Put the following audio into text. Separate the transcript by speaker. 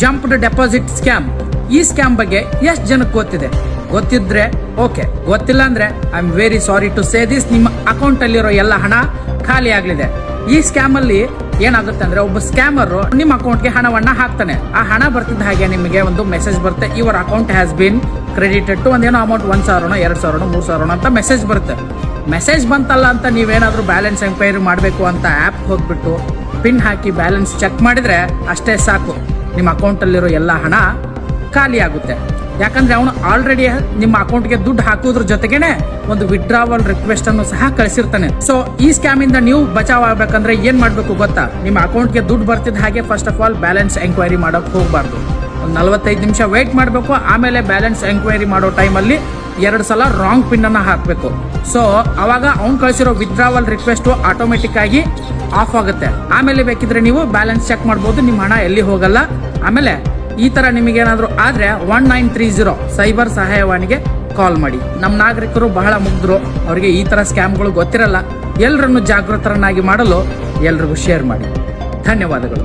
Speaker 1: Jumped deposit scam. ಈ scam ಬಗ್ಗೆ ಎಷ್ಟು ಜನಕ್ಕೆ ಗೊತ್ತಿದೆ? ಗೊತ್ತಿದ್ರೆ, ಓಕೆ, ಗೊತ್ತಿಲ್ಲ ಅಂದ್ರೆ I am very sorry to say this ನಿಮ್ಮ ಅಕೌಂಟ್ ಅಲ್ಲಿರೋ ಎಲ್ಲ ಹಣ ಖಾಲಿ ಆಗ್ಲಿದೆ. ಈ ಸ್ಕ್ಯಾಮ್ ಅಲ್ಲಿ ಏನಾಗುತ್ತೆ ಅಂದ್ರೆ, ಒಬ್ಬ ಸ್ಕ್ಯಾಮರ್ ನಿಮ್ಮ ಅಕೌಂಟ್ಗೆ ಹಣವನ್ನ ಹಾಕ್ತಾನೆ. ಆ ಹಣ ಬರ್ತಿದ್ದ ಹಾಗೆ ನಿಮಗೆ ಒಂದು ಮೆಸೇಜ್ ಬರುತ್ತೆ your account has been credited to ಒಂದೇನೋ ಅಮೌಂಟ್ ಒಂದ್ ಸಾವಿರನೋ, ಎರಡ್ ಸಾವಿರನೋ, ಮೂರ್ ಸಾವಿರನೋ ಅಂತ ಮೆಸೇಜ್ ಬರುತ್ತೆ. ಮೆಸೇಜ್ ಬಂತಲ್ಲ ಅಂತ ನೀವೇನಾದ್ರೂ ಬ್ಯಾಲೆನ್ಸ್ ಎಂಕ್ವೈರಿ ಮಾಡಬೇಕು ಅಂತ ಆ್ಯಪ್ ಹೋಗ್ಬಿಟ್ಟು ಪಿನ್ ಹಾಕಿ ಬ್ಯಾಲೆನ್ಸ್ ಚೆಕ್ ಮಾಡಿದ್ರೆ ಅಷ್ಟೇ ಸಾಕು. ನಿಮ್ಮ ಅಕೌಂಟಲ್ಲಿರೋ ಎಲ್ಲ ಹಣ ಖಾಲಿಯಾಗುತ್ತೆ ಯಾಕಂದರೆ ಅವನು ಆಲ್ರೆಡಿ ನಿಮ್ಮ ಅಕೌಂಟ್ಗೆ ದುಡ್ಡು ಹಾಕೋದ್ರ ಜೊತೆಗೇನೆ ಒಂದು ವಿಡ್ರಾವಲ್ ರಿಕ್ವೆಸ್ಟ್ ಅನ್ನು ಸಹ ಕಳಿಸಿರ್ತಾನೆ. ಸೊ ಈ ಸ್ಕ್ಯಾಮ್ ಇಂದ ನೀವು ಬಚಾವ್ ಆಗ್ಬೇಕಂದ್ರೆ ಏನ್ ಮಾಡ್ಬೇಕು ಗೊತ್ತಾ? ನಿಮ್ಮ ಅಕೌಂಟ್ಗೆ ದುಡ್ಡು ಬರ್ತಿದ್ದ ಹಾಗೆ first of all balance enquiry ಮಾಡೋಕೆ ಹೋಗಬಾರ್ದು. ಒಂದು ನಲವತ್ತೈದು ನಿಮಿಷ ವೇಟ್ ಮಾಡಬೇಕು, ಆಮೇಲೆ ಬ್ಯಾಲೆನ್ಸ್ ಎಂಕ್ವೈರಿ ಮಾಡೋ ಟೈಮಲ್ಲಿ ಎರಡು ಸಲ ರಾಂಗ್ ಪಿನ್ ಅನ್ನ ಹಾಕಬೇಕು. ಸೊ ಅವಾಗ ಅವ್ನು ಕಳಿಸಿರೋ ವಿತ್ಡ್ರಾವಲ್ ರಿಕ್ವೆಸ್ಟ್ ಆಟೋಮೆಟಿಕ್ ಆಗಿ ಆಫ್ ಆಗುತ್ತೆ. ಆಮೇಲೆ ಬೇಕಿದ್ರೆ ನೀವು ಬ್ಯಾಲೆನ್ಸ್ ಚೆಕ್ ಮಾಡ್ಬೋದು ನಿಮ್ಮ ಹಣ ಎಲ್ಲಿ ಹೋಗಲ್ಲ. ಆಮೇಲೆ ಈ ತರ ನಿಮಗೇನಾದ್ರೂ ಆದ್ರೆ one nine three zero cyber ಸಹಾಯವಾಣಿಗೆ ಕಾಲ್ ಮಾಡಿ. ನಮ್ಮ ನಾಗರಿಕರು ಬಹಳ ಮುಗ್ಧರು ಅವರಿಗೆ ಈ ತರ ಸ್ಕ್ಯಾಮ್ಗಳು ಗೊತ್ತಿರಲ್ಲ. ಎಲ್ಲರನ್ನು ಜಾಗೃತರನ್ನಾಗಿ ಮಾಡಲು ಎಲ್ರಿಗೂ ಶೇರ್ ಮಾಡಿ. ಧನ್ಯವಾದಗಳು.